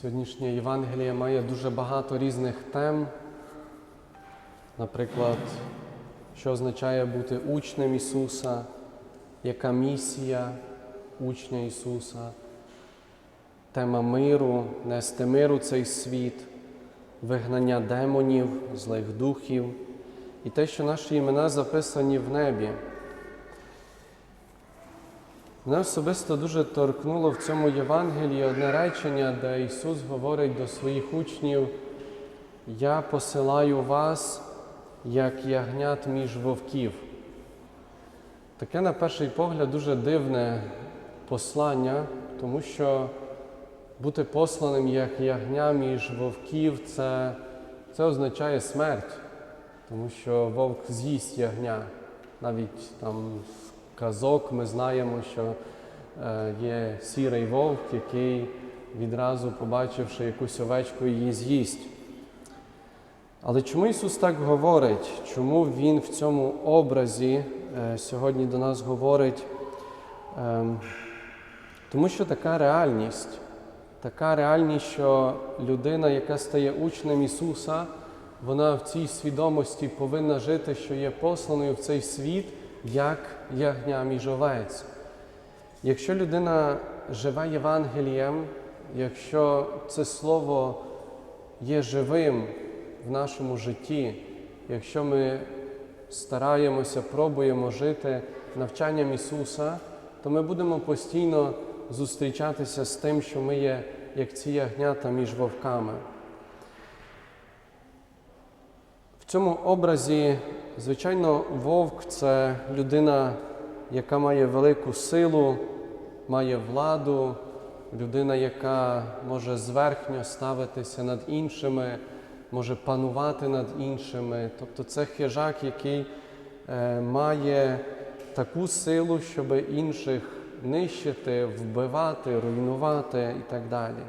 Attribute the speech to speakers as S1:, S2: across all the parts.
S1: Сьогоднішнє Євангеліє має дуже багато різних тем. Наприклад, що означає бути учнем Ісуса, яка місія учня Ісуса, тема миру, нести миру цей світ, вигнання демонів, злих духів і те, що наші імена записані в небі. Мене особисто дуже торкнуло в цьому Євангелії одне речення, де Ісус говорить до своїх учнів: Я посилаю вас, як ягнят між вовків. Таке, на перший погляд, дуже дивне послання, тому що бути посланим як ягня між вовків це, це означає смерть, тому що вовк з'їсть ягня. Навіть там казок ми знаємо, що е, є сірий вовк, який відразу, побачивши якусь овечку, її з'їсть. Але чому Ісус так говорить? Чому Він в цьому образі е, сьогодні до нас говорить? Ем, тому що така реальність, така реальність, що людина, яка стає учнем Ісуса, вона в цій свідомості повинна жити, що є посланою в цей світ, як ягня між овець. Якщо людина живе Євангелієм, якщо це слово є живим в нашому житті, якщо ми стараємося, пробуємо жити навчанням Ісуса, то ми будемо постійно зустрічатися з тим, що ми є як ці ягнята між вовками. В цьому образі, звичайно, вовк це людина, яка має велику силу, має владу, людина, яка може зверхньо ставитися над іншими, може панувати над іншими. Тобто це хижак, який е, має таку силу, щоб інших нищити, вбивати, руйнувати і так далі.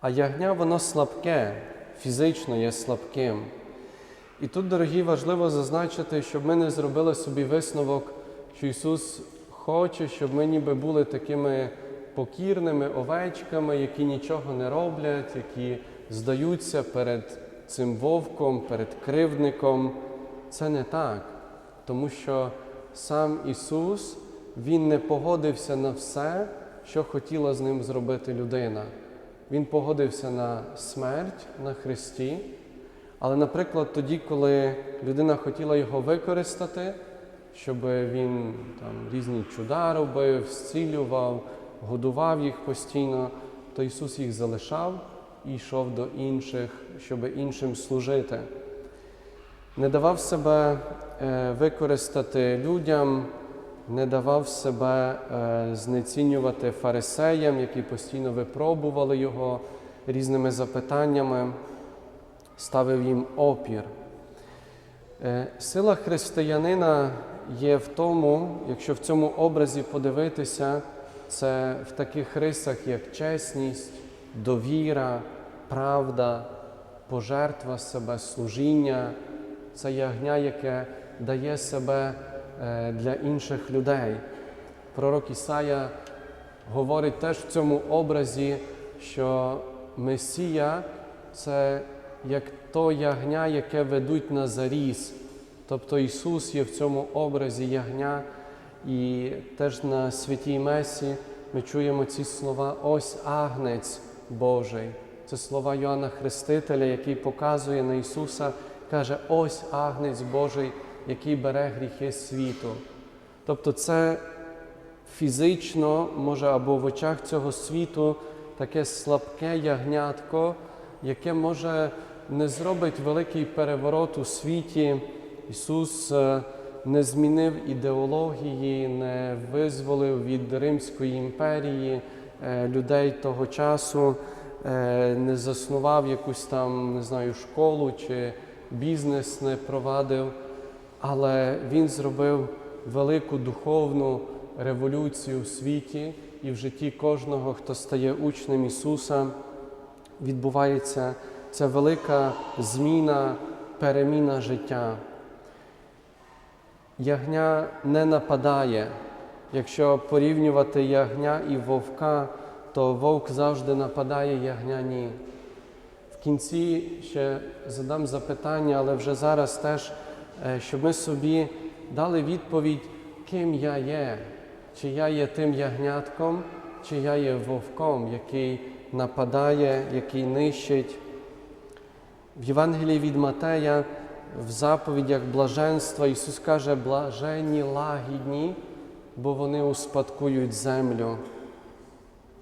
S1: А ягня воно слабке, фізично є слабким. І тут, дорогі, важливо зазначити, щоб ми не зробили собі висновок, що Ісус хоче, щоб ми ніби були такими покірними овечками, які нічого не роблять, які здаються перед цим вовком, перед кривдником. Це не так, тому що сам Ісус Він не погодився на все, що хотіла з ним зробити людина. Він погодився на смерть на Христі. Але, наприклад, тоді, коли людина хотіла його використати, щоб він там різні чуда робив, зцілював, годував їх постійно, то Ісус їх залишав і йшов до інших, щоб іншим служити. Не давав себе е, використати людям, не давав себе е, знецінювати фарисеям, які постійно випробували його різними запитаннями ставив їм опір. Е, Сила християнина є в тому, якщо в цьому образі подивитися, це в таких рисах, як чесність, довіра, правда, пожертва себе, служіння, це ягня, яке дає себе е, для інших людей. Пророк Ісая говорить теж в цьому образі, що Месія це як то ягня, яке ведуть на заріз. Тобто Ісус є в цьому образі ягня, і теж на святій Месі ми чуємо ці слова Ось агнець Божий. Це слова Йоанна Хрестителя, який показує на Ісуса, каже, ось агнець Божий, який бере гріхи світу. Тобто це фізично, може, або в очах цього світу таке слабке ягнятко, яке може не зробить великий переворот у світі. Ісус е, не змінив ідеології, не визволив від Римської імперії е, людей того часу, е, не заснував якусь там, не знаю, школу чи бізнес не провадив, але Він зробив велику духовну революцію в світі і в житті кожного, хто стає учнем Ісуса, відбувається ця велика зміна, переміна життя. Ягня не нападає. Якщо порівнювати ягня і вовка, то вовк завжди нападає, ягня ні. В кінці ще задам запитання, але вже зараз теж, е, щоб ми собі дали відповідь, ким я є. Чи я є тим ягнятком, чи я є вовком, який нападає, який нищить. В Євангелії від Матея, в заповідях блаженства Ісус каже, блаженні лагідні, бо вони успадкують землю.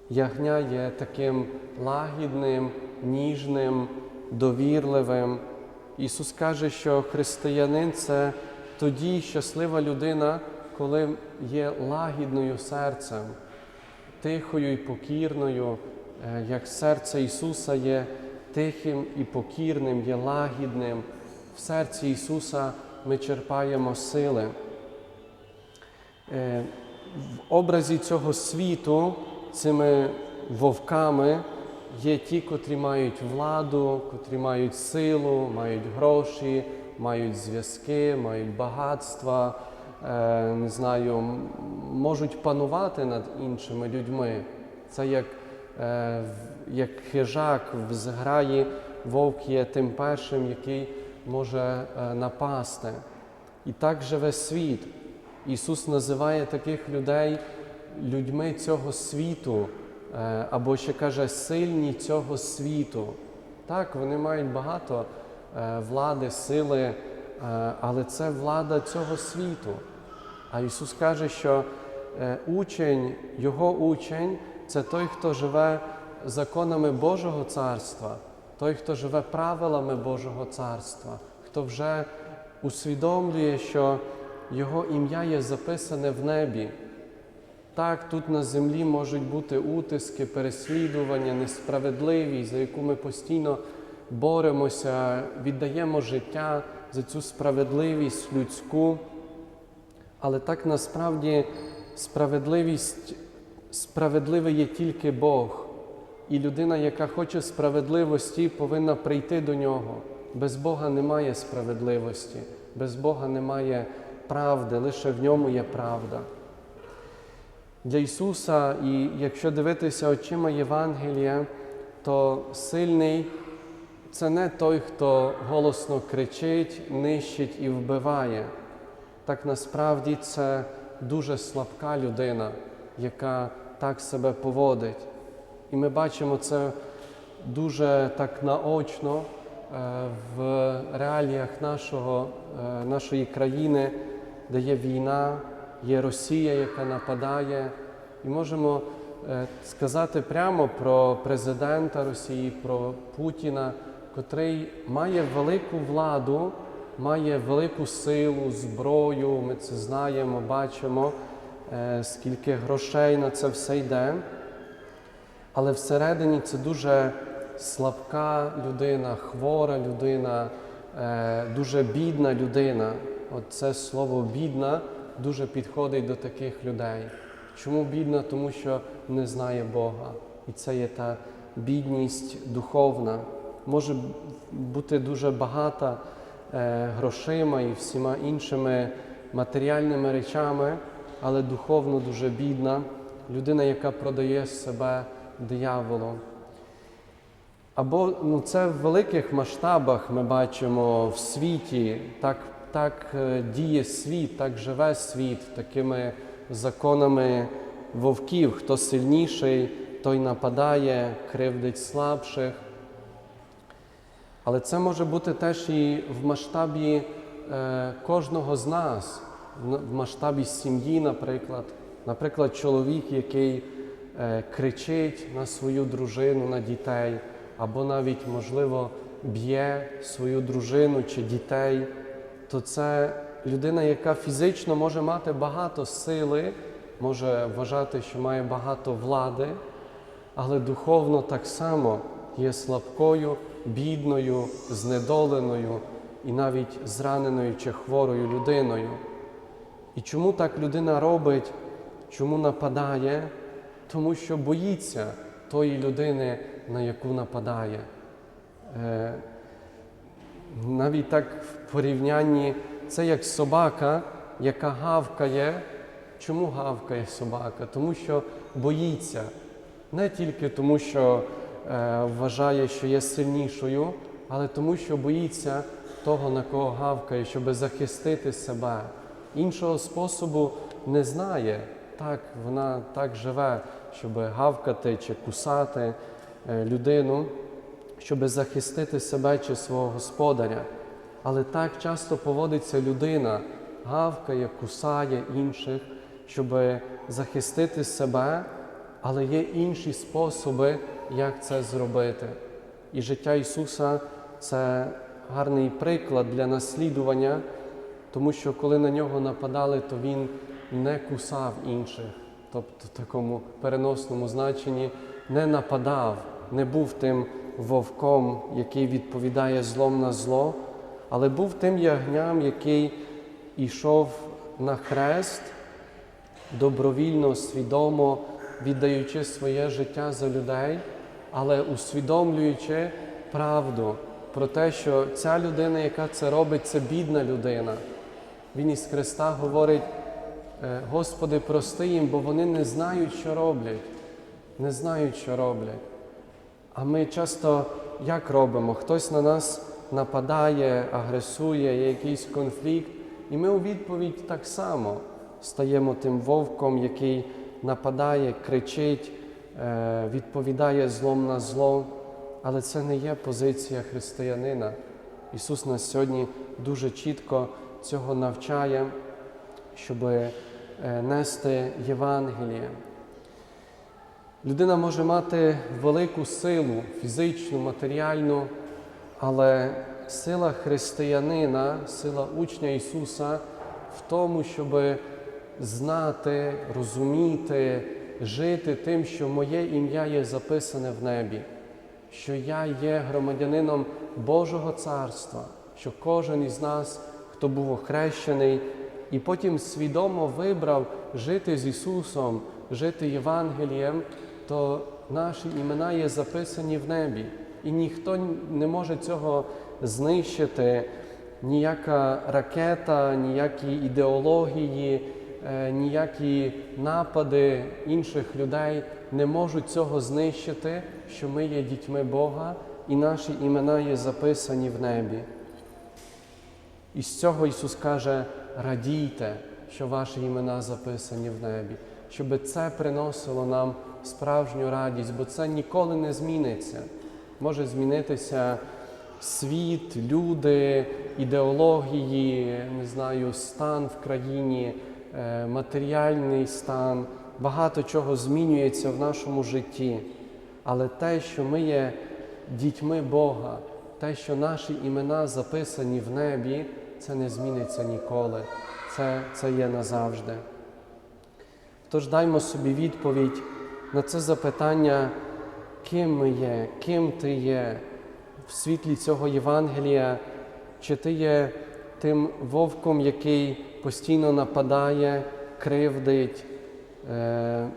S1: Ягня є таким лагідним, ніжним, довірливим. Ісус каже, що християнин це тоді щаслива людина, коли є лагідною серцем, тихою і покірною, е, як серце Ісуса є тихим і покірним, є лагідним. В серці Ісуса ми черпаємо сили. Е, В образі цього світу цими вовками є ті, котрі мають владу, котрі мають силу, мають гроші, мають зв'язки, мають багатства, е, не знаю, можуть панувати над іншими людьми. Це як, як хижак в зграї, вовк є тим першим, який може е, напасти. І так живе світ. Ісус називає таких людей людьми цього світу, е, або ще каже, сильні цього світу. Так, вони мають багато е, влади, сили, е, але це влада цього світу. А Ісус каже, що е, учень, Його учень це той, хто живе законами Божого царства, той, хто живе правилами Божого царства, хто вже усвідомлює, що Його ім'я є записане в небі. Так, тут на землі можуть бути утиски, переслідування, несправедливість, за яку ми постійно боремося, віддаємо життя за цю справедливість людську. Але так насправді справедливість, справедливий є тільки Бог. І людина, яка хоче справедливості, повинна прийти до нього. Без Бога немає справедливості, без Бога немає правди, лише в ньому є правда. Для Ісуса, і якщо дивитися очима Євангелія, то сильний це не той, хто голосно кричить, нищить і вбиває. Так насправді це дуже слабка людина, яка так себе поводить. І ми бачимо це дуже так наочно е, в реаліях нашого, е, нашої країни, де є війна, є Росія, яка нападає. І можемо е, сказати прямо про президента Росії, про Путіна, котрий має велику владу, має велику силу, зброю. Ми це знаємо, бачимо, скільки грошей на це все йде. Але всередині це дуже слабка людина, хвора людина, е, дуже бідна людина. От це слово бідна дуже підходить до таких людей. Чому бідна? Тому що не знає Бога. І це є та бідність духовна. Може бути дуже багата е, грошима і всіма іншими матеріальними речами, але духовно дуже бідна людина, яка продає себе дияволу. Або ну, це в великих масштабах ми бачимо в світі, так, так е, діє світ, так живе світ такими законами вовків. Хто сильніший, той нападає, кривдить слабших. Але це може бути теж і в масштабі е, кожного з нас, в масштабі сім'ї, наприклад. Наприклад, чоловік, який е, кричить на свою дружину, на дітей, або навіть, можливо, б'є свою дружину чи дітей, то це людина, яка фізично може мати багато сили, може вважати, що має багато влади, але духовно так само є слабкою, бідною, знедоленою і навіть зраненою чи хворою людиною. І чому так людина робить, чому нападає? Тому що боїться тої людини, на яку нападає. Е, навіть так в порівнянні це як собака, яка гавкає. Чому гавкає собака? Тому що боїться. не тільки тому, що е, вважає, що є сильнішою, але тому, що боїться того, на кого гавкає, щоб захистити себе. Іншого способу не знає. Так, вона так живе, щоб гавкати чи кусати е, людину, щоб захистити себе чи свого господаря. Але так часто поводиться людина, гавкає, кусає інших, щоб захистити себе, але є інші способи, як це зробити. І життя Ісуса це гарний приклад для наслідування, тому що коли на нього нападали, то Він не кусав інших, тобто в такому переносному значенні не нападав, не був тим вовком, який відповідає злом на зло, але був тим ягням, який ішов на хрест, добровільно, свідомо віддаючи своє життя за людей, але усвідомлюючи правду про те, що ця людина, яка це робить, це бідна людина. Він із Христа говорить, «Е, Господи, прости їм, бо вони не знають, що роблять, не знають, що роблять. А ми часто як робимо? Хтось на нас нападає, агресує, є якийсь конфлікт, і ми у відповідь так само стаємо тим вовком, який нападає, кричить, е, відповідає злом на зло. Але це не є позиція християнина. Ісус нас сьогодні дуже чітко цього навчає, щоб нести Євангеліє. Людина може мати велику силу фізичну, матеріальну, але сила християнина, сила учня Ісуса в тому, щоб знати, розуміти, жити тим, що моє ім'я є записане в небі, що я є громадянином Божого Царства, що кожен із нас, хто був охрещений, і потім свідомо вибрав жити з Ісусом, жити Євангелієм, то наші імена є записані в небі. І ніхто не може цього знищити, ніяка ракета, ніякі ідеології, е, ніякі напади інших людей не можуть цього знищити, що ми є дітьми Бога і наші імена є записані в небі. І з цього Ісус каже: радійте, що ваші імена записані в небі, щоб це приносило нам справжню радість, бо це ніколи не зміниться. Може змінитися світ, люди, ідеології, не знаю, стан в країні, е, матеріальний стан. Багато чого змінюється в нашому житті. Але те, що ми є дітьми Бога, те, що наші імена записані в небі, це не зміниться ніколи. Це, це є назавжди. Тож даймо собі відповідь на це запитання, ким ми є, ким ти є в світлі цього Євангелія, чи ти є тим вовком, який постійно нападає, кривдить, е, е,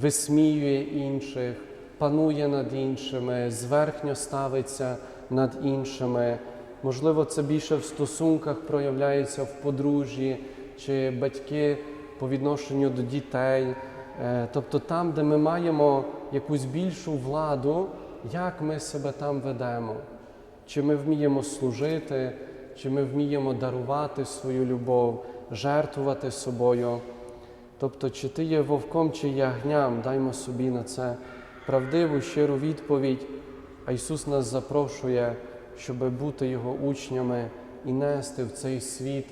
S1: висміює інших, панує над іншими, зверхньо ставиться над іншими. Можливо, це більше в стосунках проявляється в подружжі чи батьки по відношенню до дітей. Е, Тобто там, де ми маємо якусь більшу владу, як ми себе там ведемо, чи ми вміємо служити, чи ми вміємо дарувати свою любов, жертвувати собою. Тобто, чи ти є вовком, чи ягням, даймо собі на це правдиву, щиру відповідь. А Ісус нас запрошує, щоб бути Його учнями і нести в цей світ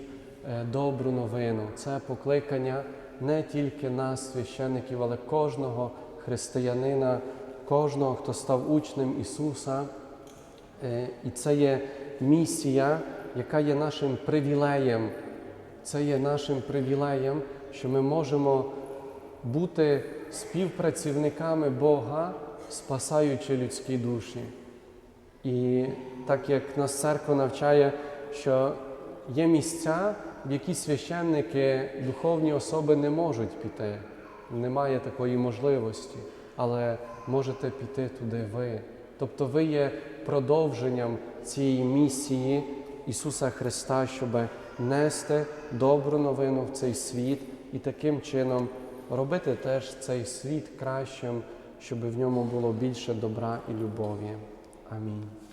S1: е, добру новину. Це покликання не тільки нас, священиків, але кожного християнина, кожного, хто став учнем Ісуса. Е, І це є місія, яка є нашим привілеєм. Це є нашим привілеєм, що ми можемо бути співпрацівниками Бога, спасаючи людські душі. І так як нас церква навчає, що є місця, в які священники, духовні особи не можуть піти. Немає такої можливості, але можете піти туди ви. Тобто ви є продовженням цієї місії Ісуса Христа, щоб нести добру новину в цей світ і таким чином робити теж цей світ кращим, щоб в ньому було більше добра і любові. Амінь.